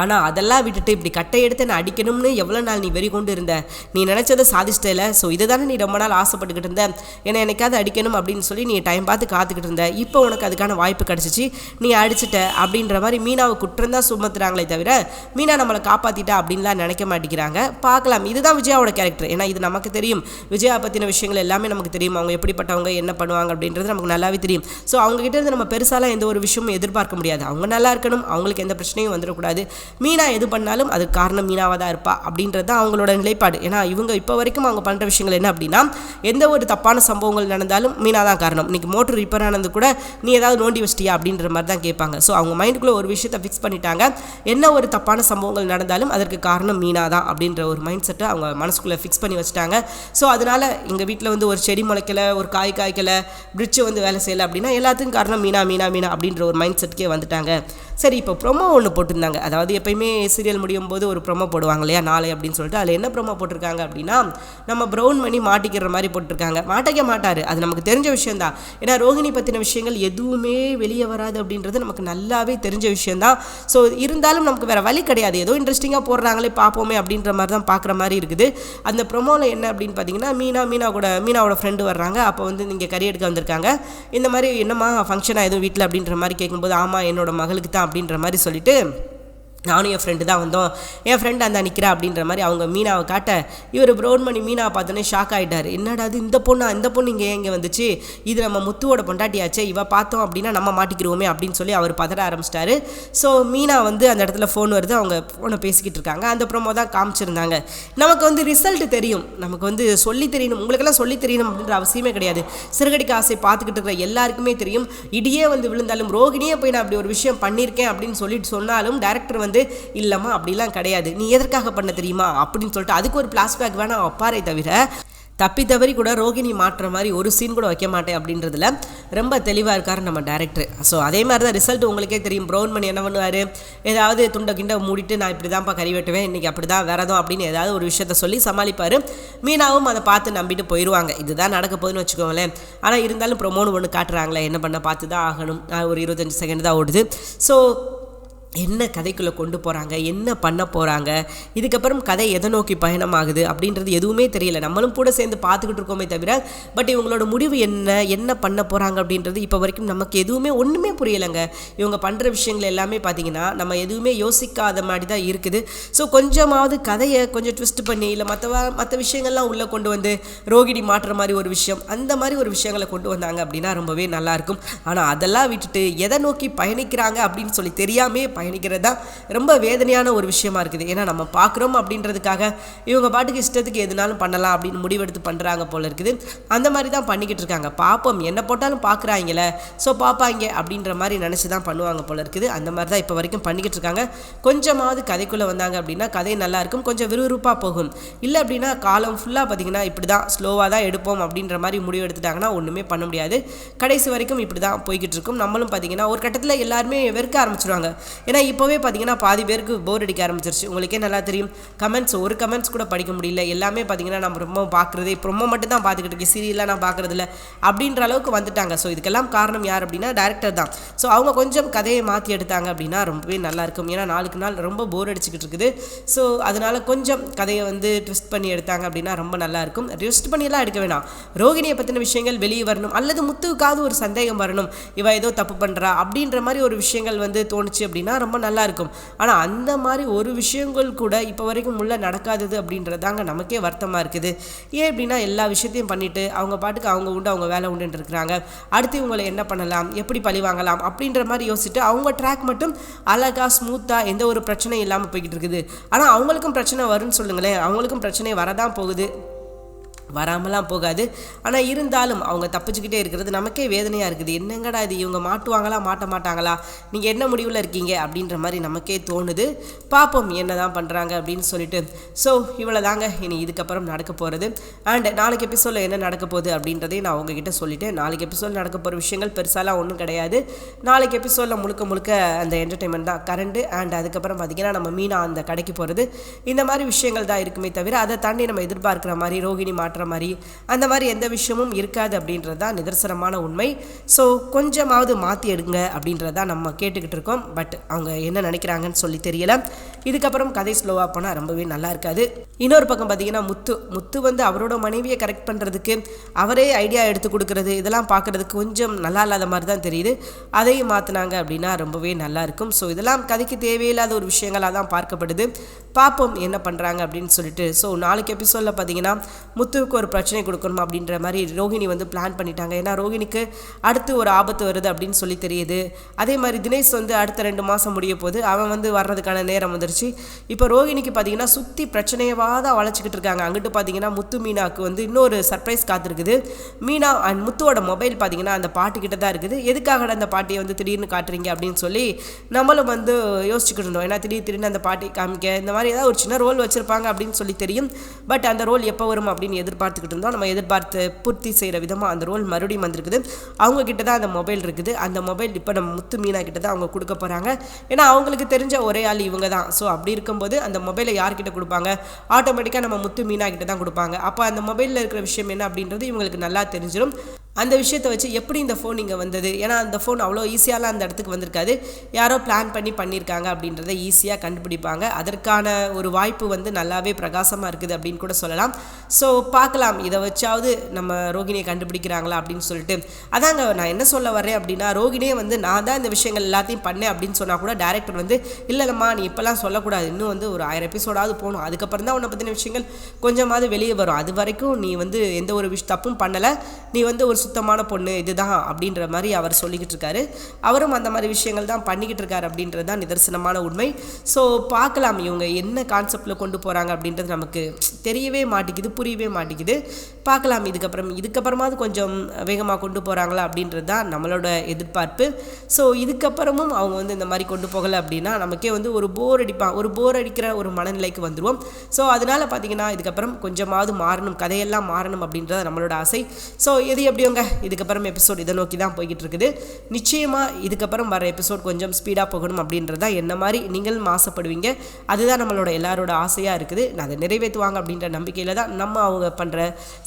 ஆனால் அதெல்லாம் விட்டுட்டு இப்படி கட்டை எடுத்து நான் அடிக்கணும்னு எவ்வளோ நாள் நீ வெறி கொண்டு இருந்த? நீ நினச்சதை சாதிச்சிட்டல? ஸோ இதை தானே நீ ரொம்ப நாள் ஆசைப்பட்டுக்கிட்டு இருந்த? ஏன்னா என்னைக்காவது அடிக்கணும் அப்படின்னு சொல்லி நீ டைம் பார்த்து காத்துக்கிட்டு இருந்த. இப்போ உனக்கு அதுக்கான வாய்ப்பு கிடச்சிச்சு. நீ அடிச்சிட்ட அப்படின்ற மாதிரி மீனாவை குற்றம் தான் சுமத்துறாங்களே தவிர மீனா நம்மளை காப்பாற்றிட்டா அப்படின்லாம் நினைக்க மாட்டேங்கிறாங்க. பார்க்கலாம். இதுதான் விஜயாவோட கேரக்டர் ஏன்னா இது நமக்கு தெரியும். விஜயா பற்றின விஷயங்கள் எல்லாமே நமக்கு தெரியும். அவங்க எப்படிப்பட்டவங்க என்ன பண்ணுவாங்க அப்படின்றது நமக்கு நல்லாவே தெரியும். ஸோ அவங்ககிட்ட இருந்து நம்ம பெருசாலாம் எந்த ஒரு விஷயமும் எதிர்பார்க்க முடியாது. அவங்க நல்லா இருக்கணும். அவங்களுக்கு எந்த பிரச்சனையும் வந்துடக்கூடாது. மீனா எது பண்ணாலும் அதுக்கு காரணம் மீனாவாக தான் இருப்பா அப்படின்றது தான் அவங்களோட நிலைப்பாடு. ஏன்னா இவங்க இப்போ வரைக்கும் அவங்க பண்ணுற விஷயங்கள் என்ன அப்படின்னா எந்த ஒரு தப்பான சம்பவங்கள் நடந்தாலும் மீனா தான் காரணம். இன்னைக்கு மோட்டர் ரிப்பேர் ஆனது கூட நீ ஏதாவது நோண்டி வச்சிட்டியா அப்படின்ற மாதிரி தான் கேட்பாங்க. ஸோ அவங்க மைண்டுக்குள்ளே ஒரு விஷயத்தை ஃபிக்ஸ் பண்ணிட்டாங்க. என்ன ஒரு தப்பான சம்பவங்கள் நடந்தாலும் அதற்கு காரணம் மீனா தான் அப்படின்ற ஒரு மைண்ட் செட்டை அவங்க மனசுக்குள்ளே ஃபிக்ஸ் பண்ணி வச்சுட்டாங்க. ஸோ அதனால எங்கள் வீட்டில் வந்து ஒரு செடி முளைக்கல ஒரு காய் காய்க்கல பிரிட்ஜ் வந்து வேலை செய்யலை அப்படின்னா எல்லாத்துக்கும் காரணம் மீனா மீனா மீனா அப்படின்ற ஒரு மைண்ட் செட்டுக்கே வந்துட்டாங்க. சரி இப்போ ப்ரொமோ ஒன்று போட்டிருந்தாங்க. அதாவது எப்பயுமே சீரியல் முடியும் போது ஒரு ப்ரொமோ போடுவாங்க இல்லையா நாளை அப்படின்னு சொல்லிட்டு. அதில் என்ன ப்ரொமோ போட்டிருக்காங்க அப்படின்னா நம்ம ப்ரௌன் பண்ணி மாட்டிக்கிற மாதிரி போட்டிருக்காங்க. மாட்டிக்க மாட்டார். அது நமக்கு தெரிஞ்ச விஷயம்தான். ஏன்னா ரோஹிணி பற்றின விஷயங்கள் எதுவுமே வெளியே வராது அப்படின்றது நமக்கு நல்லாவே தெரிஞ்ச விஷயம்தான். ஸோ இருந்தாலும் நமக்கு வேறு வழி கிடையாது. ஏதோ இன்ட்ரெஸ்டிங்காக போடுறாங்களே பார்ப்போமே அப்படின்ற மாதிரி தான் பார்க்குற மாதிரி இருக்குது. அந்த ப்ரொமோவில் என்ன அப்படின்னு பார்த்தீங்கன்னா மீனா மீனா கூட மீனாவோட ஃப்ரெண்டு வர்றாங்க. அப்போ வந்து நீங்கள் கறி எடுக்க வந்திருக்காங்க. இந்த மாதிரி என்னம்மா ஃபங்க்ஷனாக எதுவும் வீட்டில் அப்படின்ற மாதிரி கேட்கும்போது ஆமாம் என்னோட மகளுக்கு தான் அப்படின்ற மாதிரி சொல்லிட்டு நானும் என் ஃப்ரெண்டு தான் வந்தோம். என் ஃப்ரெண்டு அந்த நிற்கிறா அப்படின்ற மாதிரி அவங்க மீனாவை காட்ட இவர் ப்ரௌன் பண்ணி மீனாவை பார்த்தோன்னே ஷாக் ஆகிட்டார் என்னடா அது இந்த பொண்ணா இந்த பொண்ணு இங்கே எங்கே வந்துச்சு? இது நம்ம முத்துவோட பொண்டாட்டியாச்சே இவ பார்த்தோம் அப்படின்னா நம்ம மாட்டிக்கிடுவோமே அப்படின்னு சொல்லி அவர் பதற ஆரம்பிச்சிட்டாரு. ஸோ மீனா வந்து அந்த இடத்துல ஃபோன் வருது. அவங்க ஃபோனை பேசிக்கிட்டு இருக்காங்க. அந்த ப்ரோமோ தான் காமிச்சிருந்தாங்க. நமக்கு வந்து ரிசல்ட் தெரியும். நமக்கு வந்து சொல்லி தெரியணும். உங்களுக்கெல்லாம் சொல்லி தெரியணும் அப்படின்ற அவசியமே கிடையாது. சிறுகடிக்க ஆசை பார்த்துக்கிட்டு இருக்கிற எல்லாருக்குமே தெரியும். இடியே வந்து விழுந்தாலும் ரோகிணியே போய் நான் அப்படி ஒரு விஷயம் பண்ணியிருக்கேன் அப்படின்னு சொல்லிட்டு சொன்னாலும் டேரக்டர் வந்து இல்லைம்மா அப்படிலாம் கிடையாது. நீ எதற்காக பண்ண தெரியுமா? அப்படின்னு சொல்லிட்டு அதுக்கு ஒரு பிளாஸ்பேக் வேணாம் அப்பாரை தவிர தப்பி தவறி கூட ரோகிணி மாற்றுற மாதிரி ஒரு சீன் கூட வைக்க மாட்டேன் அப்படின்றதுல ரொம்ப தெளிவாக இருக்கார் நம்ம டேரக்டர் ஸோ அதே மாதிரி தான் ரிசல்ட் உங்களுக்கே தெரியும். ப்ரௌன் பண்ணி என்ன பண்ணுவார்? ஏதாவது துண்டை கிண்டை மூடிட்டு நான் இப்படி தான்ப்பா கறி வெட்டுவேன். இன்றைக்கி அப்படி தான் வேறதும் அப்படின்னு ஏதாவது ஒரு விஷயத்த சொல்லி சமாளிப்பார். மீனாவும் அதை பார்த்து நம்பிட்டு போயிடுவாங்க இதுதான் நடக்க போகுதுன்னு வச்சுக்கோங்களேன். ஆனால் இருந்தாலும் ப்ரொமோன்னு ஒன்று காட்டுறாங்களே என்ன பண்ண பார்த்து தான் ஆகணும் ஒரு இருபத்தஞ்சி செகண்ட் தான் ஓடுது. ஸோ என்ன கதைக்குள்ளே கொண்டு போகிறாங்க என்ன பண்ண போகிறாங்க இதுக்கப்புறம் கதை எதை நோக்கி பயணமாகுது அப்படின்றது எதுவுமே தெரியல. நம்மளும் கூட சேர்ந்து பார்த்துக்கிட்டு இருக்கோமே தவிர பட் இவங்களோட முடிவு என்ன என்ன பண்ண போகிறாங்க அப்படின்றது இப்போ வரைக்கும் நமக்கு எதுவுமே ஒன்றுமே புரியலைங்க. இவங்க பண்ணுற விஷயங்கள் எல்லாமே பார்த்தீங்கன்னா நம்ம எதுவுமே யோசிக்காத மாதிரி தான் இருக்குது. ஸோ கொஞ்சமாவது கதையை கொஞ்சம் ட்விஸ்ட் பண்ணி இல்லை மற்ற மற்ற விஷயங்கள்லாம் உள்ளே கொண்டு வந்து ரோகிணி மாற்றுற மாதிரி ஒரு விஷயம் அந்த மாதிரி ஒரு விஷயங்களை கொண்டு வந்தாங்க அப்படின்னா ரொம்பவே நல்லாயிருக்கும் ஆனால் அதெல்லாம் விட்டுட்டு எதை நோக்கி பயணிக்கிறாங்க அப்படின்னு சொல்லி தெரியாமே பயணிக்கிறது தான் ரொம்ப வேதனையான ஒரு விஷயமா இருக்குது. ஏன்னா நம்ம பார்க்குறோம் அப்படின்றதுக்காக இவங்க பாட்டுக்கு இஷ்டத்துக்கு எதுனாலும் பண்ணலாம் அப்படின்னு முடிவெடுத்து பண்ணுறாங்க போல இருக்குது. அந்த மாதிரி தான் பண்ணிக்கிட்டு இருக்காங்க. பார்ப்போம் என்ன போட்டாலும் பார்க்குறாங்களே ஸோ பார்ப்பாங்க அப்படின்ற மாதிரி நினச்சி தான் பண்ணுவாங்க போல இருக்குது. அந்த மாதிரி தான் இப்போ வரைக்கும் பண்ணிக்கிட்டு இருக்காங்க. கொஞ்சமாவது கதைக்குள்ளே வந்தாங்க அப்படின்னா கதை நல்லா இருக்கும். கொஞ்சம் விறுவிறுப்பாக போகும். இல்லை அப்படின்னா காலம் ஃபுல்லாக பார்த்தீங்கன்னா இப்படி தான் ஸ்லோவாக தான் எடுப்போம் அப்படின்ற மாதிரி முடிவு எடுத்துட்டாங்கன்னா ஒன்றுமே பண்ண முடியாது. கடைசி வரைக்கும் இப்படி தான் போய்கிட்டு இருக்கும். நம்மளும் பார்த்தீங்கன்னா ஒரு கட்டத்தில் எல்லாருமே வெறுக்க ஆரம்பிச்சிருவாங்க. ஏன்னா இப்போவே பார்த்தீங்கன்னா பாதி பேருக்கு போர் அடிக்க ஆரம்பிச்சிருச்சு. உங்களுக்கே நல்லா தெரியும். கமெண்ட்ஸ் ஒரு கமெண்ட்ஸ் கூட படிக்க முடியல. எல்லாமே பார்த்தீங்கன்னா நம்ம ரொம்ப பார்க்குறது இப்போ ரொம்ப மட்டும் தான் பார்த்துக்கிட்டு இருக்கேன் சீரியலாக நான் பார்க்குறதில்ல அப்படின்ற அளவுக்கு வந்துட்டாங்க. ஸோ இதுக்கெல்லாம் காரணம் யார் அப்படின்னா டேரக்டர் தான். ஸோ அவங்க கொஞ்சம் கதையை மாற்றி எடுத்தாங்க அப்படின்னா ரொம்பவே நல்லாயிருக்கும் ஏன்னா நாளுக்கு நாள் ரொம்ப போர் அடிச்சுக்கிட்டு இருக்குது. ஸோ அதனால் கொஞ்சம் கதையை வந்து ட்விஸ்ட் பண்ணி எடுத்தாங்க அப்படின்னா ரொம்ப நல்லாயிருக்கும் ட்விஸ்ட் பண்ணியெல்லாம் எடுக்க வேணாம். ரோகிணியை பற்றின விஷயங்கள் வெளியே வரணும். அல்லது முத்துவுக்காவது ஒரு சந்தேகம் வரணும். இவ ஏதோ தப்பு பண்ணுறா அப்படின்ற மாதிரி ஒரு விஷயங்கள் வந்து தோணுச்சு அப்படின்னா ரொம்ப நல்லா இருக்கும். ஆனால் அந்த மாதிரி ஒரு விஷயங்கள் கூட இப்போ வரைக்கும் உள்ளே நடக்காதது அப்படின்றதாங்க நமக்கே வருத்தமாக இருக்குது. ஏன் அப்படின்னா எல்லா விஷயத்தையும் பண்ணிட்டு அவங்க பாட்டுக்கு அவங்க உண்டு அவங்க வேலை உண்டுன்னு இருக்கிறாங்க. அடுத்து இவங்களை என்ன பண்ணலாம்? எப்படி பழி வாங்கலாம்? அப்படின்ற மாதிரி யோசிச்சுட்டு அவங்க ட்ராக் மட்டும் அழகாக ஸ்மூத்தாக எந்த ஒரு பிரச்சனையும் இல்லாமல் போய்கிட்டு இருக்குது. ஆனால் அவங்களுக்கும் பிரச்சனை வரும்னு சொல்லுங்களேன். அவங்களுக்கும் பிரச்சனை வரதான் போகுது. வராமலாம் போகாது. ஆனால் இருந்தாலும் அவங்க தப்பிச்சுக்கிட்டே இருக்கிறது நமக்கே வேதனையாக இருக்குது. என்னங்கடா இது? இவங்க மாட்டுவாங்களா? மாட்ட மாட்டாங்களா? நீங்கள் என்ன முடிவில் இருக்கீங்க? அப்படின்ற மாதிரி நமக்கே தோணுது. பார்ப்போம் என்ன தான் பண்ணுறாங்க அப்படின்னு சொல்லிட்டு. ஸோ இவ்வளோ தாங்க இனி இதுக்கப்புறம் நடக்க போகிறது அண்ட் நாளைக்கு எபிசோடில் என்ன நடக்க போகுது அப்படின்றதையும் நான் உங்ககிட்ட சொல்லிட்டேன். நாளைக்கு எபிசோட் நடக்க போகிற விஷயங்கள் பெருசாலாம் ஒன்றும் கிடையாது. நாளைக்கு எபிசோடில் முழுக்க முழுக்க அந்த என்டர்டைன்மெண்ட் தான். கரண்டு அண்ட் அதுக்கப்புறம் பார்த்திங்கன்னா நம்ம மீனா அந்த கடைக்கு போகிறது இந்த மாதிரி விஷயங்கள் தான் இருக்குமே தவிர அதை தாண்டி நம்ம எதிர்பார்க்குற மாதிரி ரோகிணி மாற்ற மாதிரி அந்த மாதிரி எந்த விஷயமும் இருக்காது அப்படின்றது தான் நிதர்சனமான உண்மை. ஸோ கொஞ்சமாவது மாற்றி எடுங்க அப்படின்றது தான் நம்ம கேட்டுக்கிட்டு இருக்கோம். பட் அவங்க என்ன நினைக்கிறாங்கன்னு சொல்லி தெரியல. இதுக்கப்புறம் கதை ஸ்லோவாக போனால் ரொம்பவே நல்லா இருக்காது. இன்னொரு பக்கம் பார்த்தீங்கன்னா முத்து முத்து வந்து அவரோட மனைவியை கரெக்ட் பண்ணுறதுக்கு அவரே ஐடியா எடுத்து கொடுக்கறது இதெல்லாம் பார்க்குறதுக்கு கொஞ்சம் நல்லா இல்லாத மாதிரி தான் தெரியுது. அதையும் மாற்றினாங்க அப்படின்னா ரொம்பவே நல்லா இருக்கும். ஸோ இதெல்லாம் கதைக்கு தேவையில்லாத ஒரு விஷயங்களாக தான் பார்க்கப்படுது. பார்ப்போம் என்ன பண்ணுறாங்க அப்படின்னு சொல்லிட்டு. ஸோ நாளைக்கு எபிசோடில் பார்த்தீங்கன்னா முத்து முத்துக்கு ஒரு பிரச்சனை கொடுக்கணும் அப்படின்ற மாதிரி ரோஹிணி வந்து பிளான் பண்ணிட்டாங்க. ஏன்னா ரோஹிணிக்கு அடுத்து ஒரு ஆபத்து வருது அப்படின்னு சொல்லி தெரியுது. அதே மாதிரி தினேஷ் வந்து அடுத்த ரெண்டு மாதம் முடிய போது அவன் வந்து வர்றதுக்கான நேரம் வந்துருச்சு. இப்போ ரோஹிணிக்கு பார்த்தீங்கன்னா சுற்றி பிரச்சனையவாத வளைச்சிக்கிட்டு இருக்காங்க. அங்கிட்டு பார்த்தீங்கன்னா முத்து மீனாவுக்கு வந்து இன்னொரு சர்ப்ரைஸ் காத்திருக்குது. மீனா அண்ட் முத்துவோட மொபைல் பார்த்தீங்கன்னா அந்த பாட்டுக்கிட்ட தான் இருக்குது. எதுக்காக அந்த பாட்டியை வந்து திடீர்னு காட்டுறீங்க அப்படின்னு சொல்லி நம்மளும் வந்து யோசிச்சுக்கிட்டு இருந்தோம். ஏன்னா திடீர் திடீர்னு அந்த பாட்டி காமிக்க இந்த மாதிரி ஏதாவது ஒரு சின்ன ரோல் வச்சுருப்பாங்க அப்படின்னு சொல்லி தெரியும். பட் அந்த ரோல் எப்போ வரும் அப்படின்னு எதிர்பார்த்துக்கிட்டு இருந்தோம். நம்ம எதிர்பார்த்து பூர்த்தி செய்கிற விதமாக அந்த ரோல் மறுபடியும் வந்திருக்குது. அவங்க கிட்ட தான் அந்த மொபைல் இருக்குது. அந்த மொபைல் இப்போ நம்ம முத்து மீனா கிட்ட தான் அவங்க கொடுக்க போகிறாங்க ஏன்னா அவங்களுக்கு தெரிஞ்ச ஒரே ஆள் இவங்க தான். ஸோ அப்படி இருக்கும்போது அந்த மொபைலை யார்கிட்ட கொடுப்பாங்க? ஆட்டோமேட்டிக்காக நம்ம முத்து மீனா கிட்ட தான் கொடுப்பாங்க. அப்போ அந்த மொபைலில் இருக்கிற விஷயம் என்ன அப்படின்றது இவங்களுக்கு நல்லா தெரிஞ்சிடும் அந்த விஷயத்தை வச்சு எப்படி இந்த ஃபோன் இங்கே வந்தது? ஏன்னா அந்த ஃபோன் அவ்வளோ ஈஸியாலாம் அந்த இடத்துக்கு வந்திருக்காது. யாரோ பிளான் பண்ணி பண்ணியிருக்காங்க அப்படின்றத ஈஸியாக கண்டுபிடிப்பாங்க. அதற்கான ஒரு வாய்ப்பு வந்து நல்லாவே பிரகாசமாக இருக்குது அப்படின்னு கூட சொல்லலாம். ஸோ பார்க்கலாம். இதை வச்சாவது நம்ம ரோகிணியை கண்டுபிடிக்கிறாங்களா அப்படின்னு சொல்லிட்டு. அதாங்க நான் என்ன சொல்ல வரேன் அப்படின்னா ரோகிணியே வந்து நான் தான் இந்த விஷயங்கள் எல்லாத்தையும் பண்ணேன் அப்படின்னு சொன்னால் கூட டேரக்டர் வந்து இல்லைல்லம்மா நீ இப்போல்லாம் சொல்லக்கூடாது. இன்னும் வந்து ஒரு ஆயிரம் எபிசோடாவது போகணும். அதுக்கப்புறம் தான் உன்னை பற்றின விஷயங்கள் கொஞ்சமாவது வெளியே வரும். அது வரைக்கும் நீ வந்து எந்த ஒரு விஷ் தப்பும் பண்ணலை. நீ வந்து ஒரு சுத்தமான பொண்ணு இதுதான் அப்படின்ற மாதிரி அவர் சொல்லிக்கிட்டு இருக்காரு. அவரும் அந்த மாதிரி விஷயங்கள் தான் பண்ணிக்கிட்டு இருக்காரு அப்படின்றது தான் நிதர்சனமான உண்மை. ஸோ பார்க்கலாம் இவங்க என்ன கான்செப்டில் கொண்டு போகிறாங்க அப்படின்றது நமக்கு தெரியவே மாட்டேங்குது புரியவே மாட்டேங்குது. பார்க்கலாம் இதுக்கப்புறம் இதுக்கப்புறமாவது கொஞ்சம் வேகமாக கொண்டு போகிறாங்களா அப்படின்றது தான் நம்மளோட எதிர்பார்ப்பு. ஸோ இதுக்கப்புறமும் அவங்க வந்து இந்த மாதிரி கொண்டு போகலை அப்படின்னா நமக்கே வந்து ஒரு போர் அடிப்பான் ஒரு போர் அடிக்கிற ஒரு மனநிலைக்கு வந்துடுவோம் ஸோ அதனால் பார்த்தீங்கன்னா இதுக்கப்புறம் கொஞ்சமாவது மாறணும் கதையெல்லாம் மாறணும் அப்படின்றது நம்மளோட ஆசை. ஸோ எது எப்படியோங்க? இதுக்கப்புறம் எபிசோட் இதை நோக்கி தான் போய்கிட்டு இருக்குது நிச்சயமாக இதுக்கப்புறம் வர எபிசோட் கொஞ்சம் ஸ்பீடாக போகணும் அப்படின்றது தான் என்ன மாதிரி நீங்களும் ஆசைப்படுவீங்க. அதுதான் நம்மளோட எல்லாரோட ஆசையாக இருக்குது. அதை நிறைவேற்றுவாங்க அப்படின்னு அப்படின்ற நம்பிக்கையில் தான் நம்ம அவங்க பண்ணுற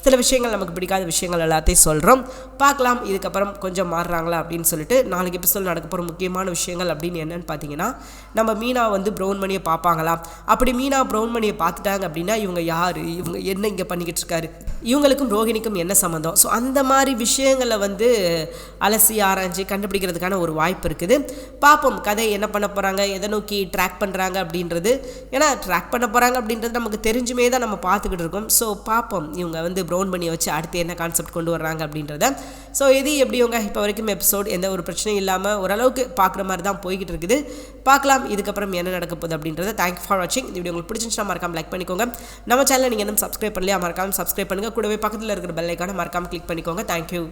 சில விஷயங்கள் நமக்கு பிடிக்காத விஷயங்கள் எல்லாத்தையும் சொல்கிறோம் பார்க்கலாம் இதுக்கப்புறம் கொஞ்சம் மாறுறாங்களா அப்படின்னு சொல்லிட்டு நாளைக்கு எபிசோட் நடக்க போகிற முக்கியமான விஷயங்கள் அப்படின்னு என்னென்னு பார்த்தீங்கன்னா நம்ம மீனா வந்து ப்ரௌன் மணியை பார்ப்பாங்களா அப்படி மீனா ப்ரௌன் மணியை பார்த்துட்டாங்க அப்படின்னா இவங்க யார்? இவங்க என்ன இங்கே பண்ணிக்கிட்டு இருக்காரு? இவங்களுக்கும் ரோஹிணிக்கும் என்ன சம்மந்தம் ஸோ அந்த மாதிரி விஷயங்களை வந்து அலசி ஆராய்ஞ்சு கண்டுபிடிக்கிறதுக்கான ஒரு வாய்ப்பு இருக்குது. பார்ப்போம் கதை என்ன பண்ண போகிறாங்க எதை நோக்கி ட்ராக் பண்ணுறாங்க அப்படின்றது. ஏன்னா ட்ராக் பண்ண போகிறாங்க அப்படின்றது நமக்கு தெரிஞ்சுமே தான் நம்ம பார்த்துக்கிட்டு இருக்கோம். ஸோ பார்ப்போம். இவங்க வந்து ப்ரௌன் பண்ணி வச்சு அடுத்து என்ன கான்செப்ட் கொண்டு வர்றாங்க அப்படின்றத. ஸோ இது எப்படியோங்க இப்போ வரைக்கும் எபிசோட் எந்த ஒரு பிரச்சனையும் இல்லாமல் ஓரளவுக்கு பார்க்குற மாதிரி தான் போய்கிட்டு இருக்குது. பார்க்கலாம். இதுக்கப்புறம் என்ன நடக்க போகுது அப்படின்றத. தேங்க்யூ ஃபார் வாட்சிங் இந்த வீடியோ உங்களுக்கு பிடிச்சிருந்துச்சா மறக்காம லைக் பண்ணிக்கோங்க. நம்ம சேனலில் நீங்கள் இன்னும் சப்ஸ்கிரைப் பண்ணலையா? மறக்காம சப்ஸ்கிரைப் பண்ணுங்கள் கூடவே பக்கத்தில் இருக்கிற பெல் ஐக்கானை மறக்காம கிளிக் பண்ணிக்கோங்க. தேங்க்யூ